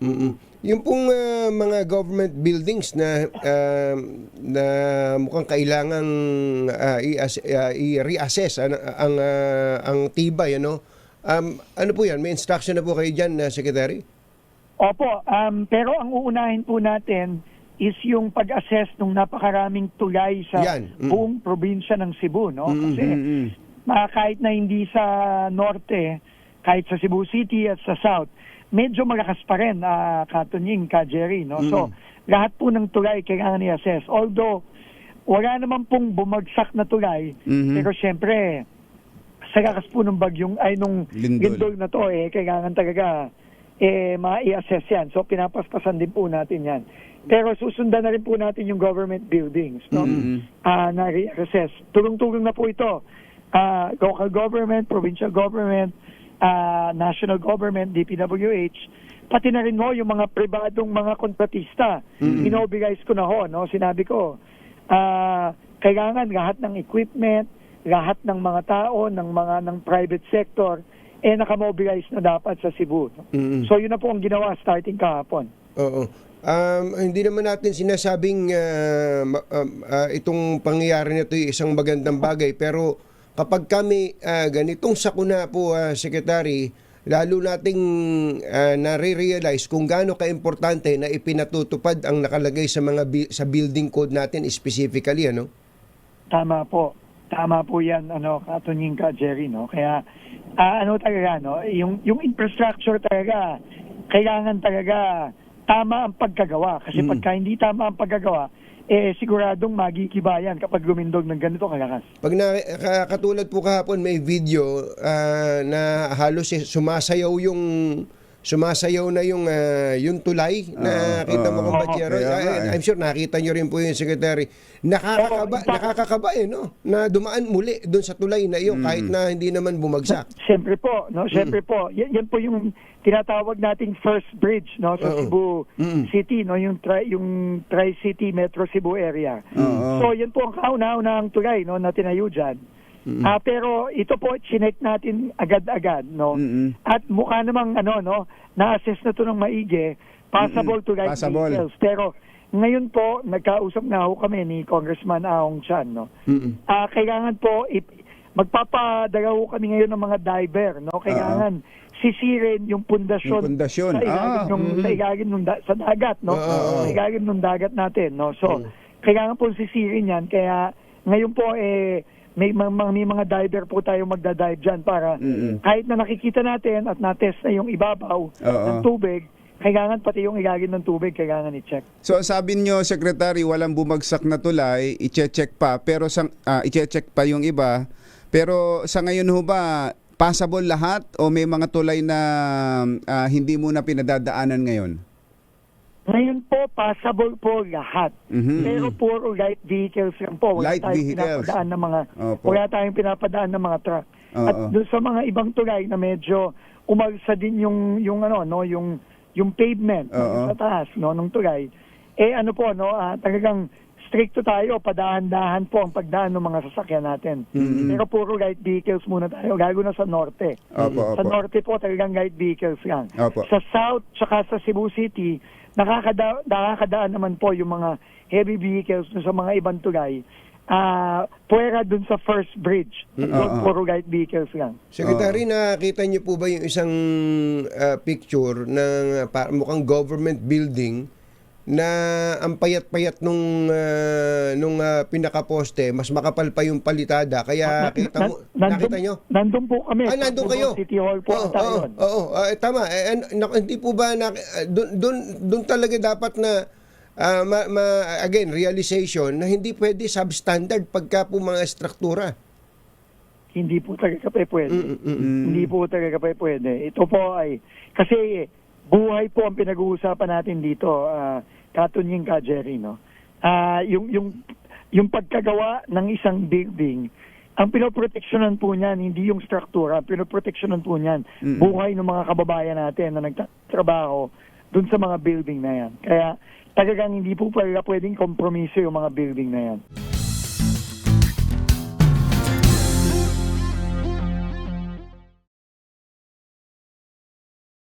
Mm-mm. Yung pong ah, mga government buildings na ah, na mukhang kailangang ah, i-reassess ang ang, ah, ang tibay ano. Um, ano po 'yan? May instruction na po kayo diyan, na secretary? Opo, um, pero ang uunahin po natin is yung pag-assess ng napakaraming tulay sa Yan, mm. buong probinsya ng Cebu, no? Kasi mm, mm. ah, kahit na hindi sa norte, kahit sa Cebu City at sa south, medyo malakas pa rin, uh, Katunying, ka Jerry, no? So, lahat po ng tulay kailangan i-assess. Although, wala naman pong bumagsak na tulay, Mhm. pero syempre, sa lakas po ng bagyong, ay nung Lindol. lindol na to, eh, kailangan talaga eh, ma-i-assess yan. So, pinapaspasan din po natin yan. Pero susundan na rin po natin yung government buildings, no? Mhm. Ah, na re-assess. Tulong-tulong na po ito. Ah, local government, provincial government, ah, national government, DPWH, pati na rin ho yung mga pribadong mga kontratista. Inobilize ko na ho, no? Sinabi ko, ah, kailangan lahat ng equipment, lahat ng mga tao, ng mga ng private sector, eh nakamobilize na dapat sa Cebu. no? Mm-mm. So yun na po ang ginawa starting kahapon. Oo. Um, hindi naman natin sinasabing ma- um, ah, itong pangyayari na ito ay isang magandang bagay pero kapag kami ah, ganitong sakuna po ah, secretary lalo nating ah, nare-realize kung gaano kaimportante na ipinatutupad ang nakalagay sa mga bi- sa building code natin specifically ano Tama po. Tama po 'yan ano katunying ka Jerry no. Kaya ah, ano talaga no, yung yung infrastructure talaga kailangan talaga tama ang pagkagawa kasi Mm. pagka hindi tama ang pagkagawa eh siguradong magigibayan kapag lumindog ng ganito kalakas. Pag na, ka- katulad po kahapon may video ah, na halos sumasayaw yung sumasayaw na yung ah, yung tulay na Oo, kita mo oo. kung Bachero. Kaya nga Ah, eh. I'm sure nakita nyo rin po yung secretary. Nakakakaba, fact- nakakakaba eh, no? Na dumaan muli doon sa tulay na iyon kahit na hindi naman bumagsak. Siyempre po, no? Siyempre po. Yan, yan po yung tinatawag nating first bridge, no, sa Oo. Cebu Mm. City, no, yung tri, yung Tri-City Metro Cebu area. Oo. So, yan po ang kauna-unahang tulay, no, na tinayo dyan. Ah, pero ito po, chinek natin agad-agad, no. Mm-mm. At mukha namang, ano, no, na-assess na to ng maigi, possible to light Possible. vehicles. Pero, ngayon po, nagkausap na ho kami ni Congressman Ahong Chan, no. Mm-mm. Ah, kailangan po ip- magpapadala ho kami ngayon ng mga diver, no? Kailangan sisirin yung pundasyon, Yung pundasyon. sa ilalim Ah, nung, mhm. sa ilalim nung da- sa dagat, no? Oo. Sa ilalim ng dagat natin, no? So, Mm. kailangan po sisirin 'yan kaya ngayon po eh may mga, may mga diver po tayo magda-dive dyan para Mm-mm. kahit na nakikita natin at na-test na yung ibabaw Oo. ng tubig, kailangan pati yung ilalim ng tubig kailangan i-check. So sabi nyo, Secretary, walang bumagsak na tulay, i-check pa, pero sa, ah, i-check pa yung iba. Pero sa ngayon ho ba, passable lahat o may mga tulay na ah, hindi mo na pinadadaanan ngayon? Ngayon po, passable po lahat. Mhm. Pero puro light vehicles lang po. Wala Light tayong vehicles. pinapadaan ng mga Opo. wala tayong pinapadaan ng mga truck. Oo. At doon sa mga ibang tulay na medyo umalsa din yung yung ano no, yung yung pavement Oo. sa taas no ng tulay. Eh ano po no, ah, talagang stricto tayo, padahan-dahan po ang pagdaan ng mga sasakyan natin. Mhm. Pero puro light vehicles muna tayo, lalo na sa norte. Opo, Sa opo. norte po talagang light vehicles lang. Opo. Sa south tsaka sa Cebu City, nakakada nakakadaan naman po yung mga heavy vehicles sa mga ibang tulay. Ah, puwera dun sa first bridge. Doon Oo. puro light vehicles lang. Secretary, nakita niyo po ba yung isang ah, picture ng pa- mukhang government building na ang payat-payat nung ah, nung ah, pinakaposte, mas makapal pa yung palitada. Kaya Na- kita na- mo, nandun- nakita niyo? Nandun po kami. Ah, nandun kayo. City Hall po ang tayo oo, yun. oo, ah, tama. Eh, nak- hindi po ba na doon doon doon talaga dapat na ah, ma, ma- again realization na hindi pwede substandard pagka po mga struktura. Hindi po talaga pa pwede. Mm, mm, mm. Mm. Hindi po talaga pa pwede. Ito po ay, kasi buhay po ang pinag-uusapan natin dito, uh, katunying ka, Jerry, no? Ah, yung, yung, yung pagkagawa ng isang building, ang pinoproteksyonan po niyan, hindi yung struktura, ang pinoproteksyonan po niyan, Mm. buhay ng mga kababayan natin na nagtatrabaho dun sa mga building na yan. Kaya talagang hindi po pala pwedeng kompromiso yung mga building na yan.